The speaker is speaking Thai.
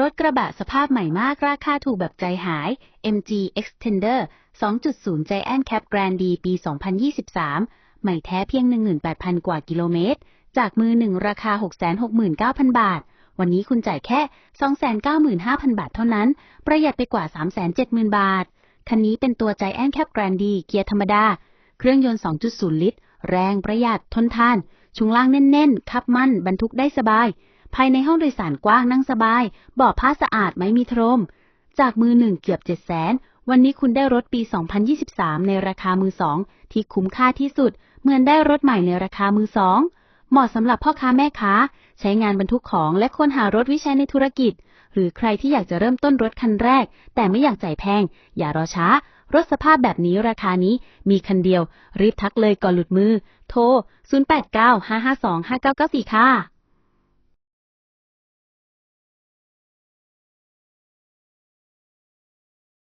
รถกระบะสภาพใหม่มากราคาถูกแบบใจหาย MG Extender 2.0 Giant Cab Grand D ปี 2023 ใหม่แท้เพียง 18,000 กว่ากิโลเมตร จากมือหนึ่งราคา 669,000 บาท วันนี้คุณจ่ายแค่ 295,000 บาทเท่านั้น ประหยัดไปกว่า 370,000 บาท คันนี้เป็นตัว Giant Cab Grand D เกียร์ธรรมดา เครื่องยนต์ 2.0 ลิตร แรงประหยัดทนทาน ชุงล่างแน่นๆ ขับมั่นบรรทุกได้สบาย ภายในห้องโดยสารกว้างนั่งสบายเบาะผ้าสะอาดไม่มีโทรม จากมือหนึ่งเกือบ7 0 0 0 0 0วันนี้คุณได้รถปี 2023 ในราคามือสองที่คุ้มค่าที่สุด เหมือนได้รถใหม่ในราคามือสอง เหมาะสำหรับพ่อค้าแม่ค้า ใช้งานบรรทุกของและคนหารถวิใช้ในธุรกิจ หรือใครที่อยากจะเริ่มต้นรถคันแรก แต่ไม่อยากจ่ายแพง อย่ารอช้ารถสภาพแบบนี้ราคานี้มีคันเดียว รีบทักเลยก่อนหลุดมือ โทร 0895525994 ค่ะ